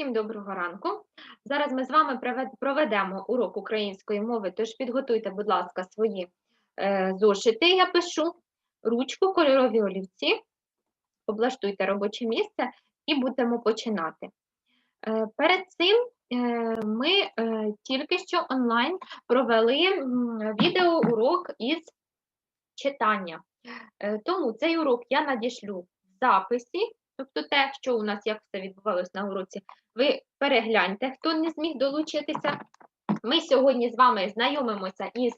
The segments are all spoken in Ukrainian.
Всім доброго ранку. Зараз ми з вами проведемо урок української мови, тож підготуйте, будь ласка, свої е, зошити. Я пишу ручку, кольорові олівці, облаштуйте робоче місце і будемо починати. Е, перед цим е, ми тільки що онлайн провели відеоурок із читання. Тому цей урок я надішлю в записі, тобто те, що у нас як все відбувалось на уроці, ви перегляньте, хто не зміг долучитися. Ми сьогодні з вами знайомимося із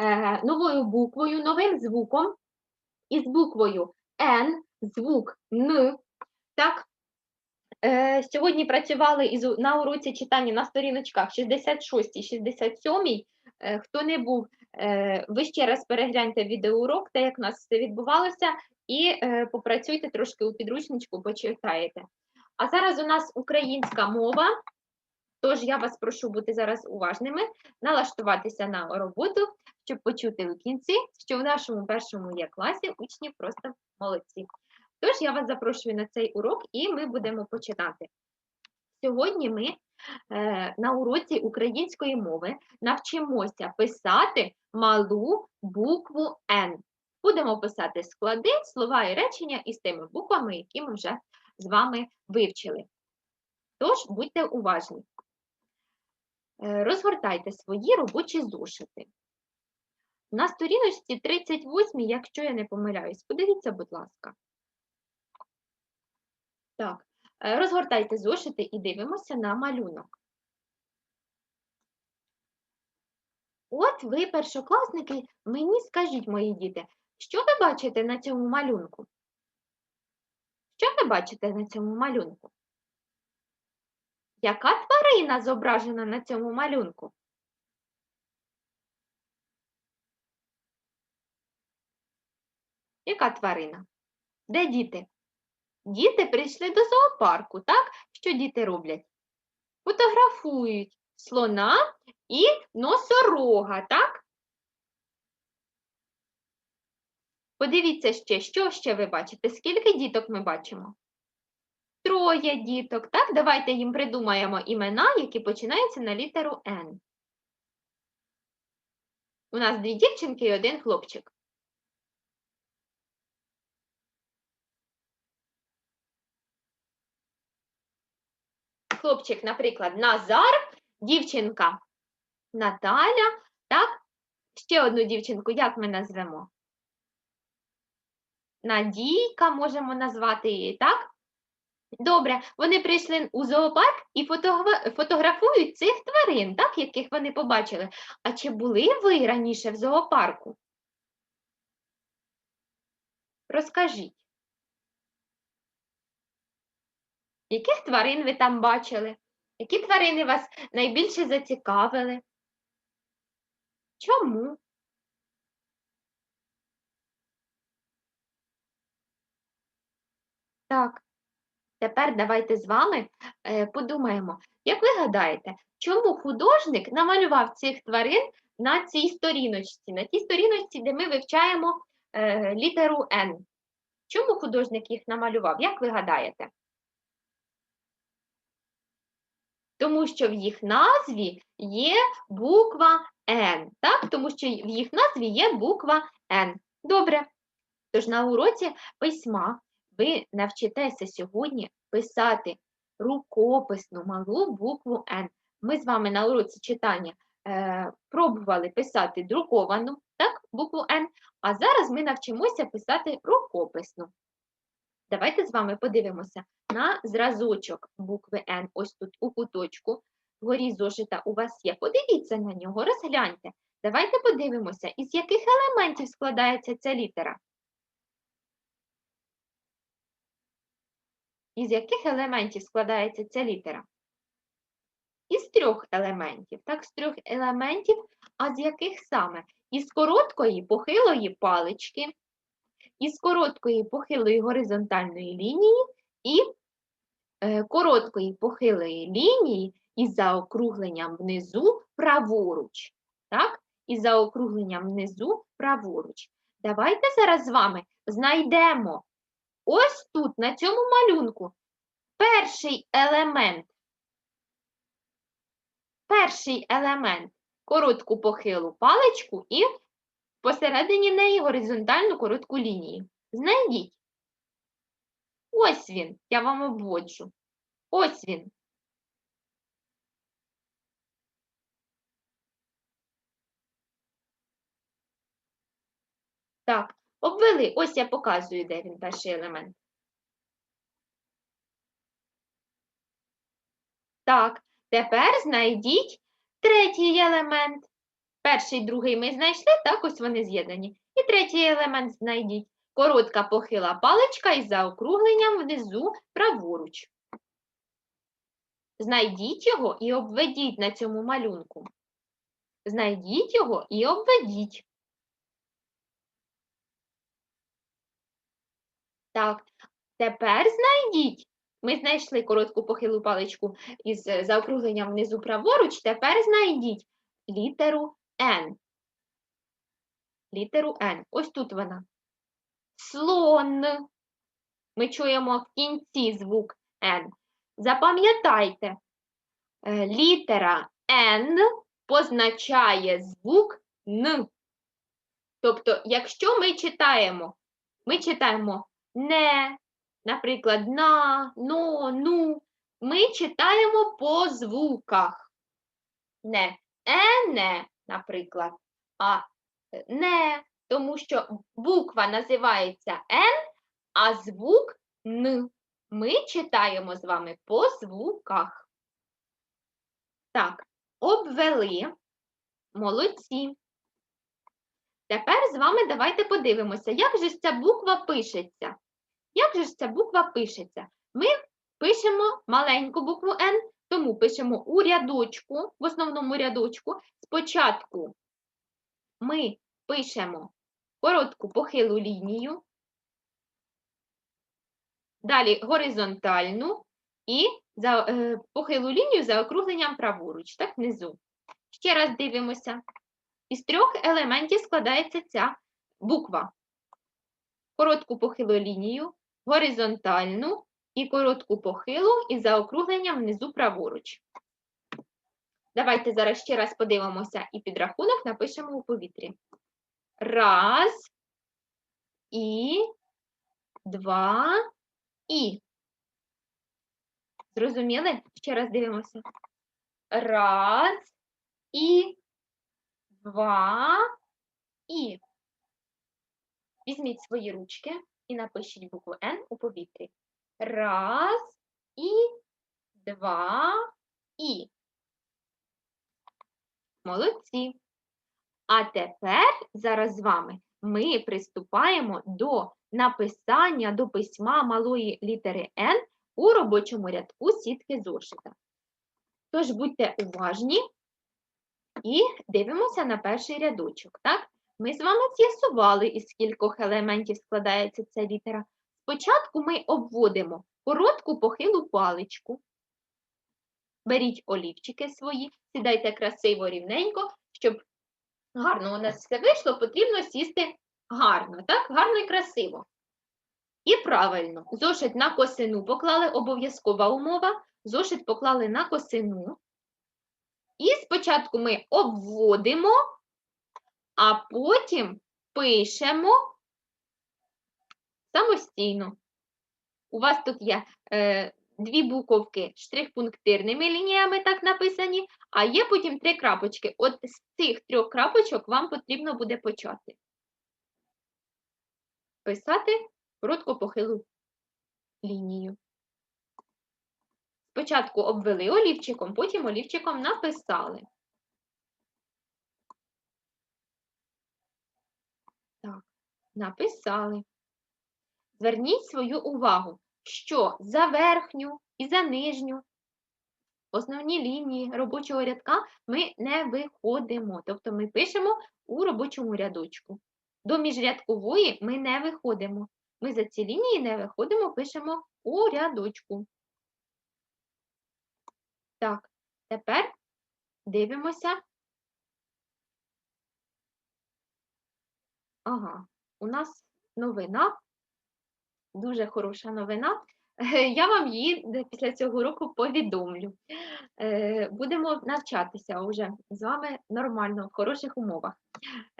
е, новою буквою, новим звуком, із буквою Н, звук Н. Так? Е, сьогодні працювали із, на уроці читання на сторіночках 66 67. Е, хто не був, е, ви ще раз перегляньте відеоурок, те, як у нас все відбувалося, і е, попрацюйте трошки у підручничку, почитаєте. А зараз у нас українська мова, тож я вас прошу бути зараз уважними, налаштуватися на роботу, щоб почути у кінці, що в нашому першому є класі учні просто молодці. Тож я вас запрошую на цей урок і ми будемо починати. Сьогодні ми е, на уроці української мови навчимося писати малу букву Н. Будемо писати склади, слова і речення із тими буквами, які ми вже з вами вивчили. Тож будьте уважні. Е, Розгортайте свої робочі зошити. На сторіночці 38, якщо я не помиляюсь, подивіться, будь ласка. Так, е, розгортайте зошити і дивимося на малюнок. От ви, першокласники, мені скажіть, мої діти, що ви бачите на цьому малюнку? Що ви бачите на цьому малюнку? Яка тварина зображена на цьому малюнку? Яка тварина? Де діти? Діти прийшли до зоопарку, так? Що діти роблять? Фотографують слона і носорога, так? Подивіться ще, що ще ви бачите? Скільки діток ми бачимо? Троє діток, так? Давайте їм придумаємо імена, які починаються на літеру Н. У нас дві дівчинки і один хлопчик. Хлопчик, наприклад, Назар, дівчинка Наталя, так? Ще одну дівчинку, як ми назвемо? Надійка можемо назвати її, так? Добре, вони прийшли у зоопарк і фотографують цих тварин, так, яких вони побачили. А чи були ви раніше в зоопарку? Розкажіть. Яких тварин ви там бачили? Які тварини вас найбільше зацікавили? Чому? Так, тепер давайте з вами е, подумаємо, як ви гадаєте, чому художник намалював цих тварин на цій сторіночці, на тій сторіночці, де ми вивчаємо е, літеру Н? Чому художник їх намалював? Як ви гадаєте? Тому що в їх назві є буква Н, так? Тому що в їх назві є буква Н. Добре. Тож на уроці письма ви навчитеся сьогодні писати рукописну малу букву Н. Ми з вами на уроці читання е, пробували писати друковану так, букву Н, а зараз ми навчимося писати рукописну. Давайте з вами подивимося на зразочок букви Н. Ось тут у куточку. Вгорі зошита у вас є. Подивіться на нього, розгляньте. Давайте подивимося, із яких елементів складається ця літера. Із яких елементів складається ця літера? Із трьох елементів. Так, з трьох елементів, а з яких саме? Із короткої похилої палички, із короткої похилої горизонтальної лінії і е, короткої похилої лінії із заокругленням внизу праворуч. Так? Із заокругленням внизу праворуч. Давайте зараз з вами знайдемо ось тут, на цьому малюнку, перший елемент перший елемент коротку похилу паличку і посередині неї горизонтальну коротку лінію. Знайдіть. Ось він, я вам обводжу. Ось він. Так, обвели. Ось я показую, де він перший елемент. Так, тепер знайдіть третій елемент. Перший, другий ми знайшли, так ось вони з'єднані. І третій елемент знайдіть. Коротка похила паличка із заокругленням внизу праворуч. Знайдіть його і обведіть на цьому малюнку. Знайдіть його і обведіть. Так, тепер знайдіть. Ми знайшли коротку похилу паличку із е, заокругленням внизу праворуч. Тепер знайдіть літеру N. Літеру N. Ось тут вона. Слон. Ми чуємо в кінці звук N. Запам'ятайте, е, літера N позначає звук Н. Тобто, якщо ми читаємо, ми читаємо не, наприклад, на, но, ну, ми читаємо по звуках. Не ене, наприклад, а не, тому що буква називається Н, а звук Н. Ми читаємо з вами по звуках. Так, обвели. Молодці. Тепер з вами давайте подивимося, як же ця буква пишеться. Як же ж ця буква пишеться? Ми пишемо маленьку букву Н, тому пишемо у рядочку, в основному рядочку. Спочатку ми пишемо коротку похилу лінію, далі горизонтальну і е, похилу лінію за округленням праворуч, так, внизу. Ще раз дивимося. Із трьох елементів складається ця буква. Коротку похилу лінію, горизонтальну і коротку похилу із заокругленням внизу праворуч. Давайте зараз ще раз подивимося і підрахунок напишемо у повітрі. Раз, і, два, і. Зрозуміли? Ще раз дивимося. Раз, і, два, і. Візьміть свої ручки і напишіть букву Н у повітрі. Раз, і, два, і. Молодці. А тепер зараз з вами ми приступаємо до написання до письма малої літери Н у робочому рядку сітки зошита. Тож будьте уважні і дивимося на перший рядочок. Так? Ми з вами з'ясували, із кількох елементів складається ця літера. Спочатку ми обводимо коротку похилу паличку. Беріть олівчики свої, сідайте красиво рівненько, щоб гарно у нас все вийшло, потрібно сісти гарно, так? Гарно і красиво. І правильно, зошит на косину поклали обов'язкова умова, зошит поклали на косину. І спочатку ми обводимо, а потім пишемо самостійно. У вас тут є е, дві буковки штрих-пунктирними лініями так написані, а є потім три крапочки. От з цих трьох крапочок вам потрібно буде почати. Писати коротко похилу лінію. Спочатку обвели олівчиком, потім олівчиком написали. Так, написали. Зверніть свою увагу, що за верхню і за нижню основні лінії робочого рядка ми не виходимо. Тобто ми пишемо у робочому рядочку. До міжрядкової ми не виходимо. Ми за ці лінії не виходимо, пишемо у рядочку. Так, тепер дивимося. Ага, у нас новина, дуже хороша новина. Я вам її після цього уроку повідомлю. Е, Будемо навчатися вже з вами нормально, в хороших умовах.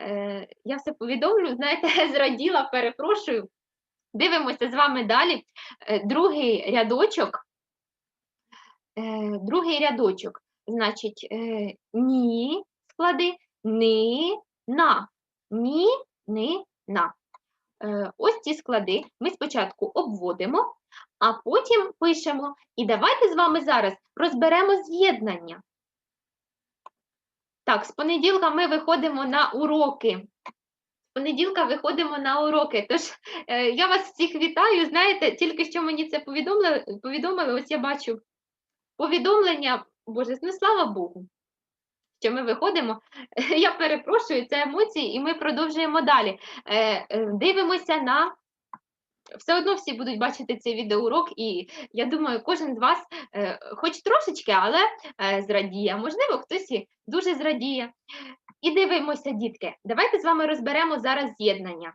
Е, Я все повідомлю, знаєте, зраділа, перепрошую. Дивимося з вами далі. Е, Другий рядочок. Е, Другий рядочок. Значить, е, ні склади, ни, на. Ні, ни, на. Е, Ось ці склади ми спочатку обводимо, а потім пишемо. І давайте з вами зараз розберемо з'єднання. Так, з понеділка ми виходимо на уроки. З понеділка виходимо на уроки. Тож е, я вас всіх вітаю. Знаєте, тільки що мені це повідомили, повідомили, ось я бачу повідомлення, Боже, ну слава Богу, що ми виходимо. Я перепрошую, це емоції, і ми продовжуємо далі. Е, е, Дивимося на. Все одно всі будуть бачити цей відеоурок, і я думаю, кожен з вас, е, хоч трошечки, але зрадіє. Можливо, хтось і дуже зрадіє. І дивимося, дітки. Давайте з вами розберемо зараз з'єднання.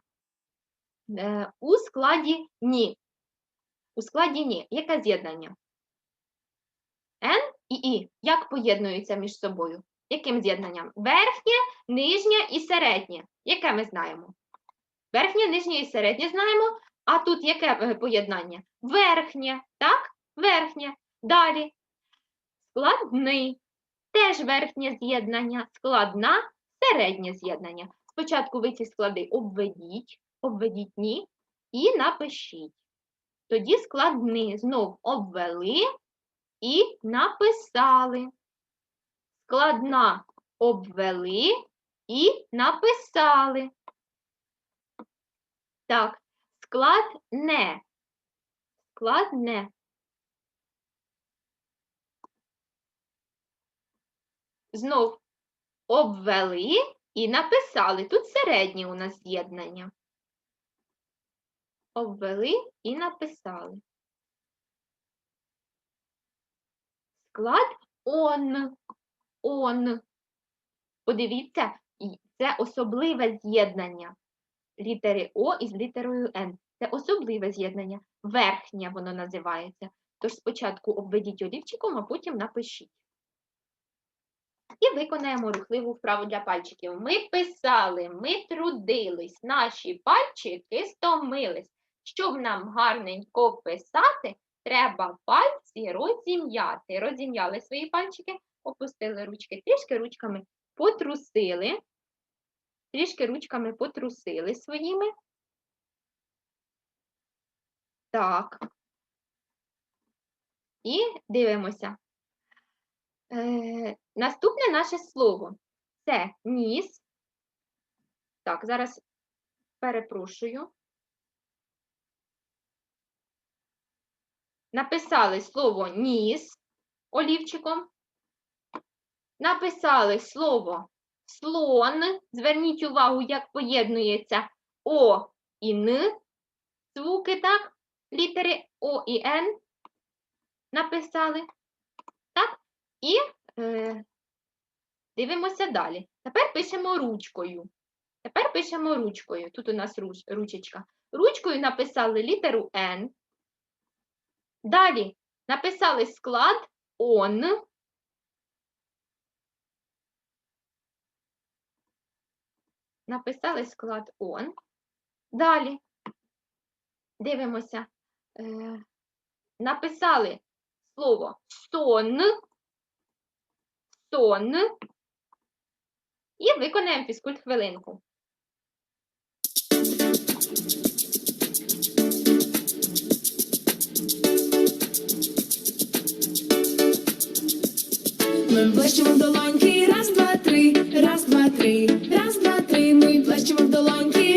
У складі ні. У складі ні. Яке з'єднання? N і І. Як поєднуються між собою? Яким з'єднанням? Верхнє, нижнє і середнє. Яке ми знаємо? Верхнє, нижнє і середнє знаємо. А тут яке е, поєднання? Верхнє, так? Верхнє. Далі. Складний. Теж верхнє з'єднання. Складна, середнє з'єднання. Спочатку ви ці склади обведіть, обведіть ні і напишіть. Тоді складний знов обвели і написали. Складна обвели і написали. Так, складне. Складне. Знов обвели і написали. Тут середнє у нас з'єднання. Обвели і написали. Склад он. Он. Подивіться, це особливе з'єднання літери О із літерою Н. Це особливе з'єднання. Верхнє воно називається. Тож спочатку обведіть олівчиком, а потім напишіть. І виконаємо рухливу вправу для пальчиків. Ми писали, ми трудились, наші пальчики стомились. Щоб нам гарненько писати, треба пальці розім'яти. Розім'яли свої пальчики, опустили ручки, трішки ручками потрусили, трішки ручками потрусили своїми. Так. І дивимося. Е, наступне наше слово це ніс. Так, зараз перепрошую. Написали слово ніс олівчиком. Написали слово слон. Зверніть увагу, як поєднується О і Н. Звуки, так? Літери О і Н. Написали. Так? І е, дивимося далі. Тепер пишемо ручкою. Тепер пишемо ручкою. Тут у нас руч, ручечка. Ручкою написали літеру Н. Далі написали склад он. Написали склад он. Далі дивимося. Е, написали слово сон, сон. І виконаємо фізкульт хвилинку. Плещемо в долоньки, раз, два, три, раз, два, раз, два, три. Ми плещемо в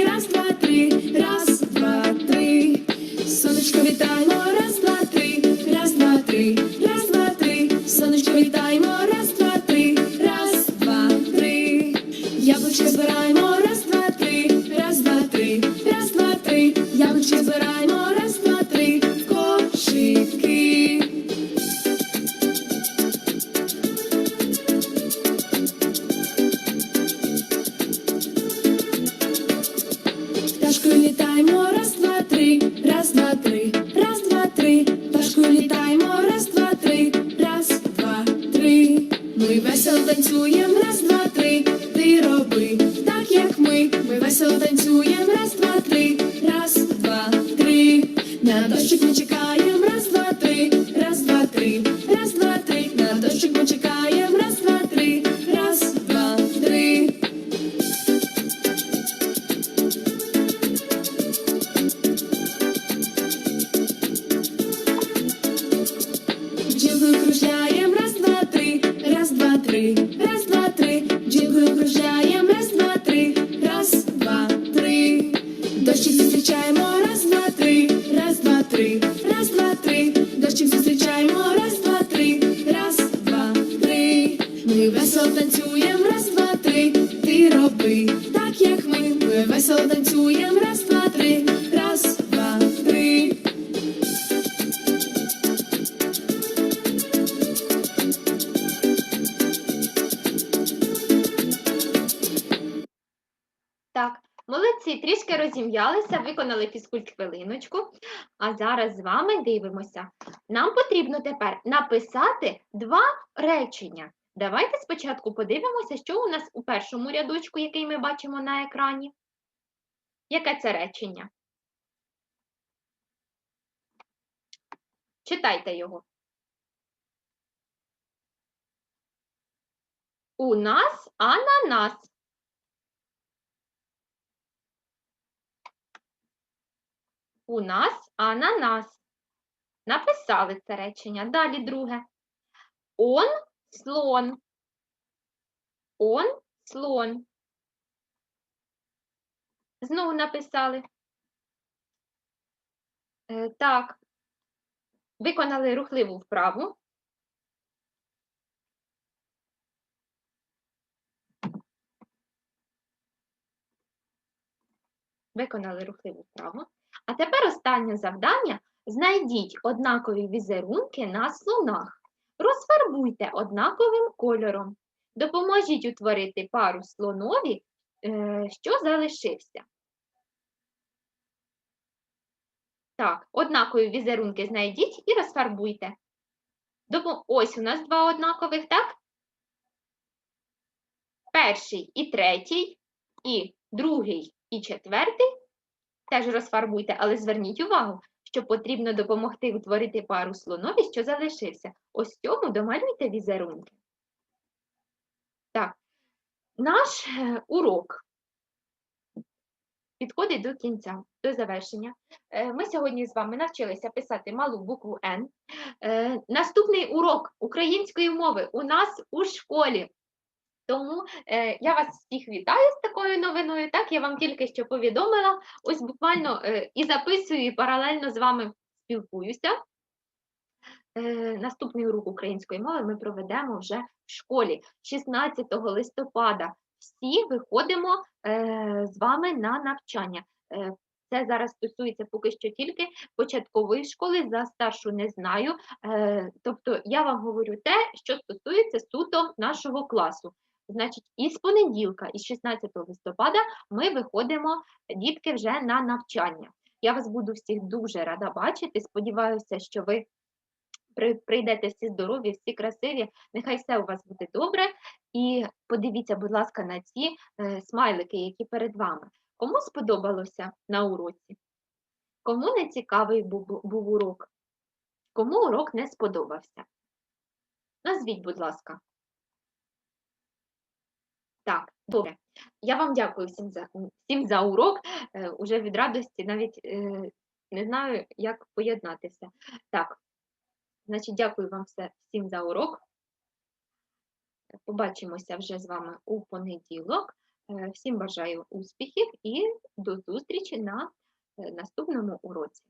раз, два, три, раз, два, три. Сонечко раз, два, три, раз, два, три, Так, як ми. Ми весело танцюєм, раз, два, три, раз, два, три. Так, молодці, трішки розім'ялися, виконали фізкульт хвилиночку. А зараз з вами дивимося. Нам потрібно тепер написати два речення. Давайте спочатку подивимося, що у нас у першому рядочку, який ми бачимо на екрані. Яке це речення? Читайте його. У нас ананас. У нас ананас. Написали це речення. Далі друге. Он слон. Он слон. Знову написали. Е, так. Виконали рухливу вправу. Виконали рухливу вправу. А тепер останнє завдання. Знайдіть однакові візерунки на слонах. Розфарбуйте однаковим кольором. Допоможіть утворити пару слонові, е, що залишився. Так, однакові візерунки знайдіть і розфарбуйте. Ось у нас два однакових, так? Перший і третій, і другий і четвертий теж розфарбуйте, але зверніть увагу, що потрібно допомогти утворити пару слонові, що залишився. Ось цьому домалюйте візерунки. Так, наш е, урок підходить до кінця, до завершення. Е, Ми сьогодні з вами навчилися писати малу букву Н. Е, Наступний урок української мови у нас у школі. Тому е, я вас всіх вітаю з такою новиною. Так, я вам тільки що повідомила. Ось буквально е, і записую, і паралельно з вами спілкуюся. Е, наступний урок української мови ми проведемо вже в школі 16 листопада. Всі виходимо е, з вами на навчання. Е, це зараз стосується поки що тільки початкової школи, за старшу не знаю. Е, тобто я вам говорю те, що стосується суто нашого класу. Значить, із понеділка, із 16 листопада, ми виходимо, дітки, вже на навчання. Я вас буду всіх дуже рада бачити. Сподіваюся, що ви прийдете всі здорові, всі красиві. Нехай все у вас буде добре. І подивіться, будь ласка, на ці е, смайлики, які перед вами. Кому сподобалося на уроці? Кому не цікавий був, був урок? Кому урок не сподобався? Назвіть, будь ласка. Так, добре. Я вам дякую всім за, всім за урок. Е, уже від радості навіть е, не знаю, як поєднати все. Так, значить, дякую вам все, всім за урок. Побачимося вже з вами у понеділок. Е, Всім бажаю успіхів і до зустрічі на е, наступному уроці.